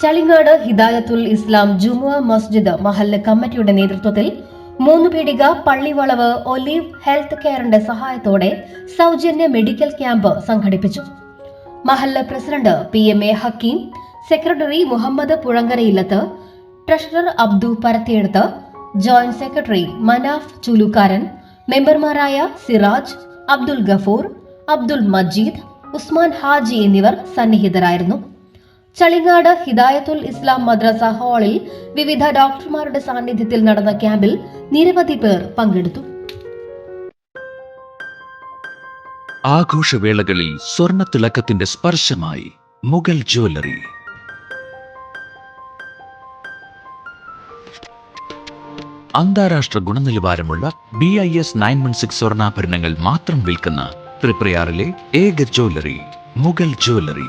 ചളിങ്ങാട് ഹിദായത്തുൽ ഇസ്ലാം ജുമുഅ മസ്ജിദ് മഹല്ല് കമ്മിറ്റിയുടെ നേതൃത്വത്തിൽ മൂന്ന് പീടിക പള്ളിവളവ് ഒലീവ് ഹെൽത്ത് കെയറിന്റെ സഹായത്തോടെ സൗജന്യ മെഡിക്കൽ ക്യാമ്പ് സംഘടിപ്പിച്ചു. മഹല്ല് president P M A Hakeem secretary Muhammad Puzhankarayillath treasurer Abdu പരത്തിയെടുത്ത് ജോയിന്റ് സെക്രട്ടറി മനാഫ് ചുലുക്കാരൻ മെമ്പർമാരായ സിറാജ് അബ്ദുൽ ഗഫൂർ അബ്ദുൽ മജീദ് ഉസ്മാൻ ഹാജി എന്നിവർ സന്നിഹിതരായിരുന്നു. ചളിങ്ങാട് ഹിദായത്തുൽ ഇസ്ലാം മദ്രസ ഹാളിൽ വിവിധ ഡോക്ടർമാരുടെ സാന്നിധ്യത്തിൽ നടന്ന ക്യാമ്പിൽ നിരവധി പേർ പങ്കെടുത്തു. ആഘോഷവേളകളിൽ സ്വർണ തിളക്കത്തിന്റെ സ്പർശമായി മുഗൾ ജ്വല്ലറി. അന്താരാഷ്ട്ര ഗുണനിലവാരമുള്ള B I S nine one six സ്വർണാഭരണങ്ങൾ മാത്രം വിൽക്കുന്ന ത്രിപ്രയാറിലെ ഏക ജ്വല്ലറി മുഗൾ ജ്വല്ലറി.